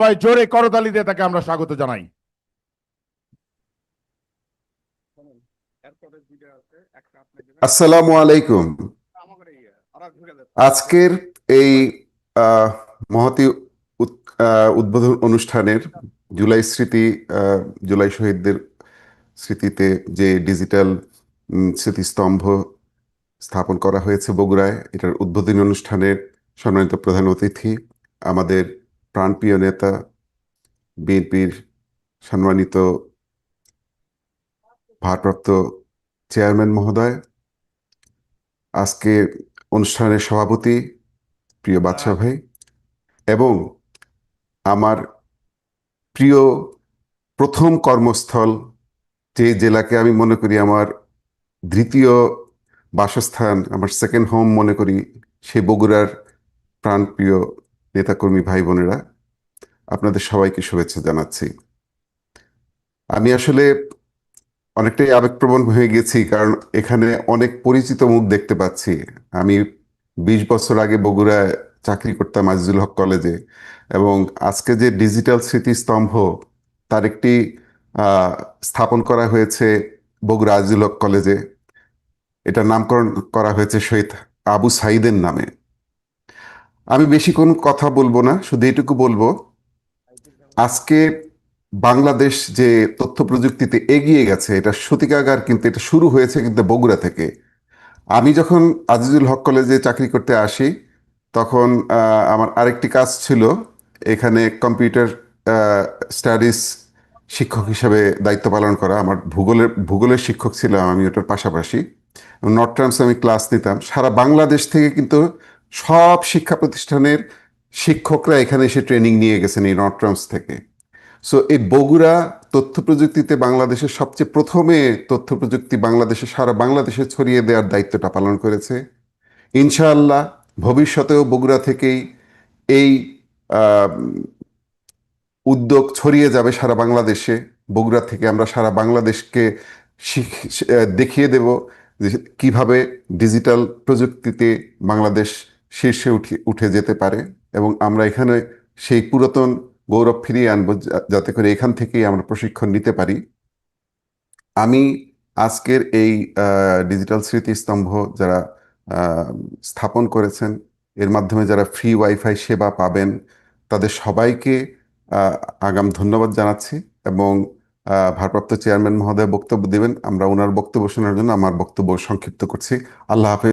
সবাই জোরে করতালি দিয়ে তাকে আমরা স্বাগত জানাই। আসসালামু আলাইকুম। আজকের এই মহতি উদ্বোধন অনুষ্ঠানের জুলাই স্মৃতি জুলাই শহীদদের স্মৃতিতে যে ডিজিটাল স্মৃতিস্তম্ভ স্থাপন করা হয়েছে বগুড়ায়, এটার উদ্বোধনী অনুষ্ঠানের সম্মানিত প্রধান অতিথি আমাদের প্রাণপ্রিয় নেতা, বিএনপির সম্মানিত ভারপ্রাপ্ত চেয়ারম্যান মহোদয়, আজকে অনুষ্ঠানের সভাপতি প্রিয় বাদশাহ ভাই এবং আমার প্রিয় প্রথম কর্মস্থল যে জেলাকে আমি মনে করি আমার দ্বিতীয় বাসস্থান, আমার সেকেন্ড হোম মনে করি, সে বগুড়ার প্রাণপ্রিয় নেতাকর্মী ভাই বোনেরা, আপনাদের সবাইকে শুভেচ্ছা জানাচ্ছি। আমি আসলে অনেকটাই আবেগপ্রবণ হয়ে গেছি, কারণ এখানে অনেক পরিচিত মুখ দেখতে পাচ্ছি। আমি বিশ বছর আগে বগুড়ায় চাকরি করতাম আজিজুল হক কলেজে এবং আজকে যে ডিজিটাল স্মৃতিস্তম্ভ, তার একটি স্থাপন করা হয়েছে বগুড়া আজিজুল হক কলেজে। এটার নামকরণ করা হয়েছে শহীদ আবু সাইদের নামে। আমি বেশি কোনো কথা বলব না, শুধু এইটুকু বলব, আজকে বাংলাদেশ যে তথ্য প্রযুক্তিতে এগিয়ে গেছে, এটা সতিকাগার কিন্তু এটা শুরু হয়েছে কিন্তু বগুড়া থেকে। আমি যখন আজিজুল হক কলেজে চাকরি করতে আসি, তখন আমার আরেকটি কাজ ছিল, এখানে কম্পিউটার স্টাডিজ শিক্ষক হিসাবে দায়িত্ব পালন করা। আমার ভূগোলের ভূগোলের শিক্ষক ছিলাম আমি ওটার পাশাপাশি। নর্থ টার্মস আমি ক্লাস নিতাম। সারা বাংলাদেশ থেকে কিন্তু সব শিক্ষা প্রতিষ্ঠানের শিক্ষকরা এখানে এসে ট্রেনিং নিয়ে গেছেন এই নর্থ টার্মস থেকে। সো এই বগুড়া তথ্য প্রযুক্তিতে বাংলাদেশের সবচেয়ে প্রথমে তথ্য প্রযুক্তি বাংলাদেশে, সারা বাংলাদেশে ছড়িয়ে দেওয়ার দায়িত্বটা পালন করেছে। ইনশাআল্লাহ ভবিষ্যতেও বগুড়া থেকেই এই উদ্যোগ ছড়িয়ে যাবে সারা বাংলাদেশে। বগুড়া থেকে আমরা সারা বাংলাদেশকে দেখিয়ে দেব যে কীভাবে ডিজিটাল প্রযুক্তিতে বাংলাদেশ শীর্ষে উঠে উঠে যেতে পারে এবং আমরা এখানে সেই পুরাতন গৌরব ফিরিয়ে আনব যাতে করে এখান থেকেই আমরা প্রশিক্ষণ নিতে পারি। আমি আজকের এই ডিজিটাল স্মৃতিস্তম্ভ যারা স্থাপন করেছেন, এর মাধ্যমে যারা ফ্রি ওয়াইফাই সেবা পাবেন, তাদের সবাইকে আগাম ধন্যবাদ জানাচ্ছি এবং ভারপ্রাপ্ত চেয়ারম্যান মহোদয় বক্তব্য দেবেন। আমরা ওনার বক্তব্য শোনার জন্য আমার বক্তব্য সংক্ষিপ্ত করছি। আল্লাহ হাফেজ।